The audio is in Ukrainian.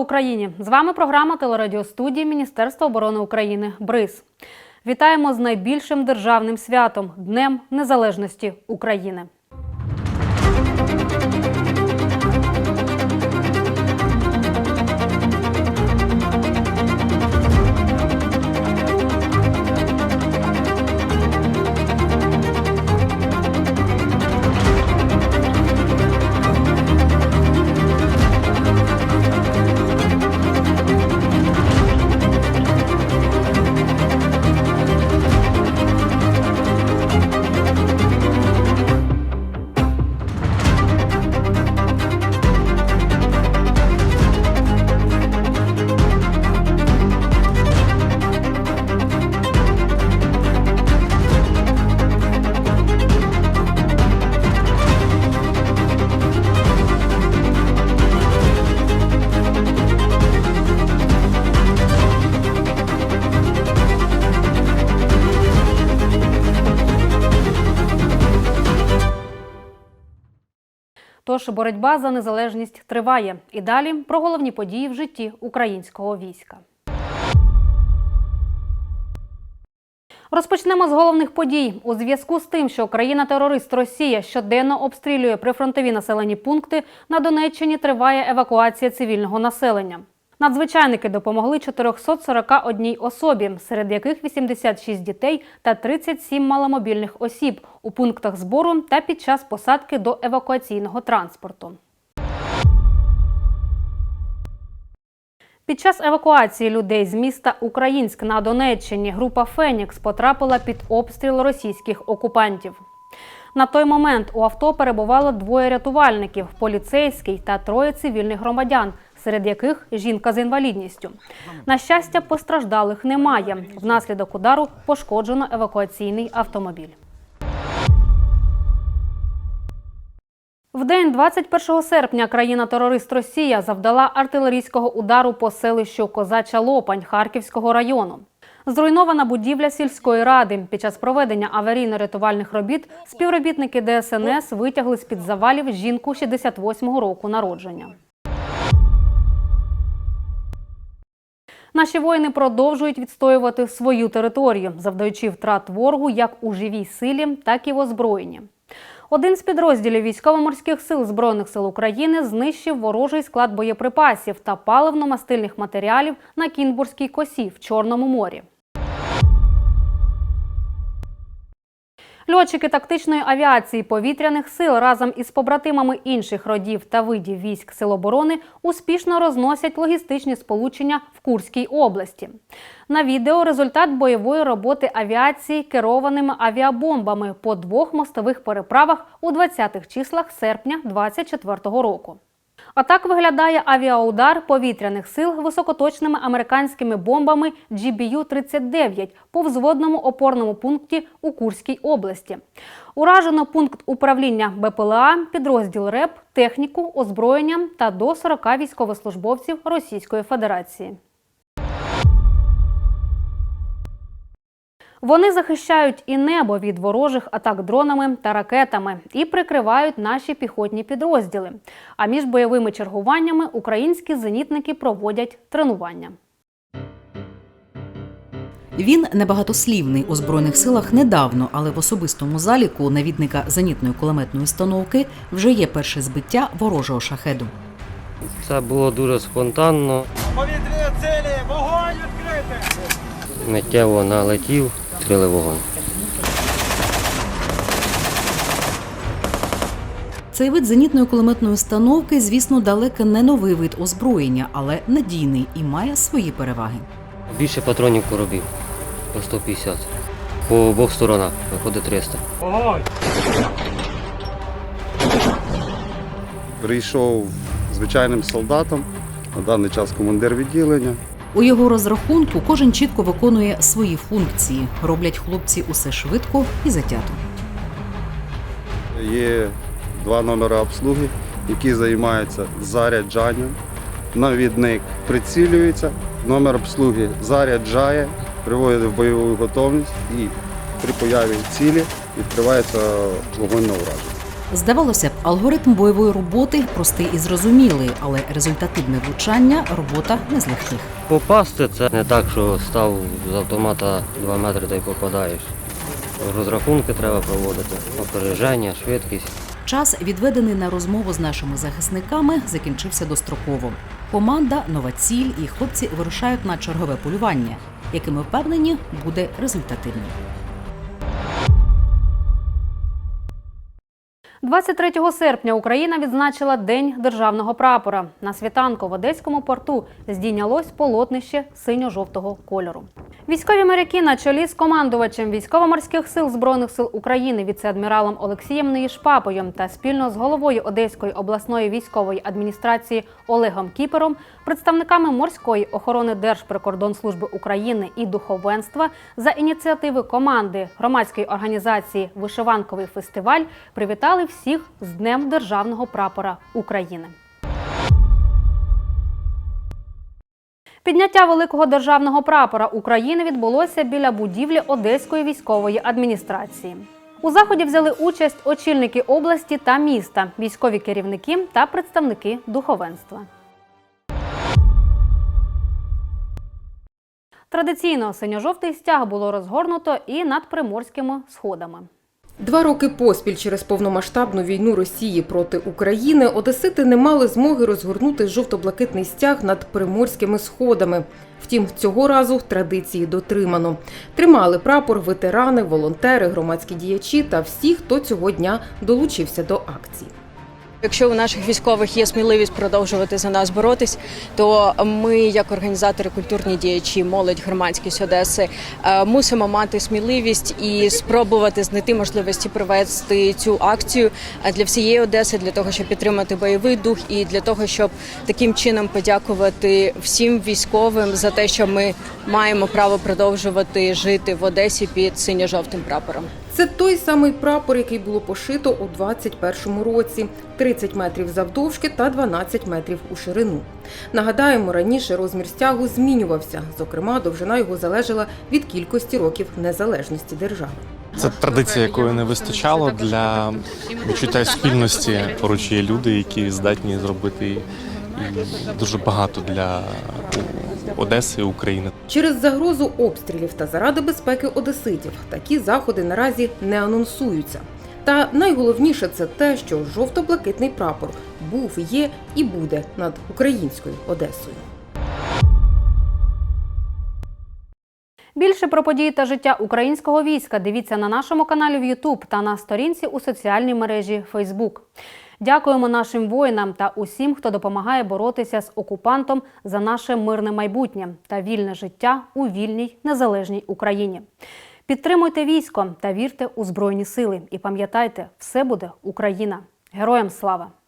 Україні! З вами програма телерадіостудії Міністерства оборони України БРИЗ. Вітаємо з найбільшим державним святом Днем Незалежності України. Тож боротьба за незалежність триває. І далі про головні події в житті українського війська. Розпочнемо з головних подій. У зв'язку з тим, що країна-терорист Росія щоденно обстрілює прифронтові населені пункти, на Донеччині триває евакуація цивільного населення. Надзвичайники допомогли 441 особі, серед яких 86 дітей та 37 маломобільних осіб у пунктах збору та під час посадки до евакуаційного транспорту. Під час евакуації людей з міста Українськ на Донеччині група Фенікс потрапила під обстріл російських окупантів. На той момент у авто перебувало двоє рятувальників, поліцейський та троє цивільних громадян, серед яких жінка з інвалідністю. На щастя, постраждалих немає. Внаслідок удару пошкоджено евакуаційний автомобіль. В день 21 серпня країна-терорист Росія завдала артилерійського удару по селищу Козача Лопань Харківського району. Зруйнована будівля сільської ради. Під час проведення аварійно-рятувальних робіт співробітники ДСНС витягли з-під завалів жінку 68-го року народження. Наші воїни продовжують відстоювати свою територію, завдаючи втрат ворогу як у живій силі, так і в озброєнні. Один з підрозділів військово-морських сил Збройних сил України знищив ворожий склад боєприпасів та паливно-мастильних матеріалів на Кінбурзькій косі в Чорному морі. Льотчики тактичної авіації повітряних сил разом із побратимами інших родів та видів військ Сил оборони успішно розносять логістичні сполучення в Курській області. На відео результат бойової роботи авіації керованими авіабомбами по двох мостових переправах у 20-х числах серпня 2024 року. А так виглядає авіаудар повітряних сил високоточними американськими бомбами GBU-39 по взводному опорному пункті у Курській області. Уражено пункт управління БПЛА, підрозділ РЕП, техніку, озброєння та до 40 військовослужбовців Російської Федерації. Вони захищають і небо від ворожих атак дронами та ракетами і прикривають наші піхотні підрозділи. А між бойовими чергуваннями українські зенітники проводять тренування. Він небагатослівний у збройних силах недавно, але в особистому заліку навідника зенітної кулеметної установки вже є перше збиття ворожого шахеду. Це було дуже спонтанно. Повітряні цілі, вогонь відкрити! Миттєво налетів, відкрили вогонь. Цей вид зенітної кулеметної установки, звісно, далеко не новий вид озброєння, але надійний і має свої переваги. Більше патронів коробів по 150. По обох сторонах виходить 300. Вогонь! Прийшов звичайним солдатом, на даний час командир відділення. У його розрахунку кожен чітко виконує свої функції. Роблять хлопці усе швидко і затято. Є два номери обслуги, які займаються заряджанням. Навідник прицілюється, номер обслуги заряджає, приводить в бойову готовність і при появі цілі відкривається вогонь на ураження. Здавалося б, алгоритм бойової роботи простий і зрозумілий, але результативне влучання робота не з легких. Попасти це не так, що став з автомата 2 метри та й попадаєш. Розрахунки треба проводити, опереження, швидкість. Час, відведений на розмову з нашими захисниками, закінчився достроково. Команда, нова ціль, і хлопці вирушають на чергове полювання, яке ми впевнені буде результативним. 23 серпня Україна відзначила День державного прапора. На світанку в Одеському порту здійнялось полотнище синьо-жовтого кольору. Військові моряки на чолі з командувачем військово-морських сил збройних сил України віце-адміралом Олексієм Неїшпапою та спільно з головою Одеської обласної військової адміністрації Олегом Кіпером, представниками морської охорони Держприкордонслужби України і духовенства за ініціативи команди громадської організації Вишиванковий фестиваль привітали всіх з Днем Державного прапора України. Підняття великого державного прапора України відбулося біля будівлі Одеської військової адміністрації. У заході взяли участь очільники області та міста, військові керівники та представники духовенства. Традиційно синьо-жовтий стяг було розгорнуто і над приморськими сходами. Два роки поспіль через повномасштабну війну Росії проти України одесити не мали змоги розгорнути жовто-блакитний стяг над приморськими сходами. Втім, цього разу традиції дотримано. Тримали прапор ветерани, волонтери, громадські діячі та всі, хто цього дня долучився до акції. Якщо у наших військових є сміливість продовжувати за нас боротись, то ми, як організатори, культурні діячі, молодь, громадськість Одеси, е, мусимо мати сміливість і спробувати знайти можливості провести цю акцію е, для всієї Одеси, для того, щоб підтримати бойовий дух, і для того, щоб таким чином подякувати всім військовим за те, що ми маємо право продовжувати жити в Одесі під синьо-жовтим прапором. Це той самий прапор, який було пошито у 21-му році, 30 метрів завдовжки та 12 метрів у ширину. Нагадаємо, раніше розмір стягу змінювався. Зокрема, довжина його залежала від кількості років незалежності держави. Це традиція, якої не вистачало для відчуття спільності. Поруч є люди, які здатні зробити дуже багато для Одеси і України. Через загрозу обстрілів та заради безпеки одеситів такі заходи наразі не анонсуються. Та найголовніше це те, що жовто-блакитний прапор був, є і буде над українською Одесою. Більше про події та життя українського війська дивіться на нашому каналі в YouTube та на сторінці у соціальній мережі Facebook. Дякуємо нашим воїнам та усім, хто допомагає боротися з окупантом за наше мирне майбутнє та вільне життя у вільній незалежній Україні. Підтримуйте військо та вірте у збройні сили. І пам'ятайте, все буде Україна. Героям слава!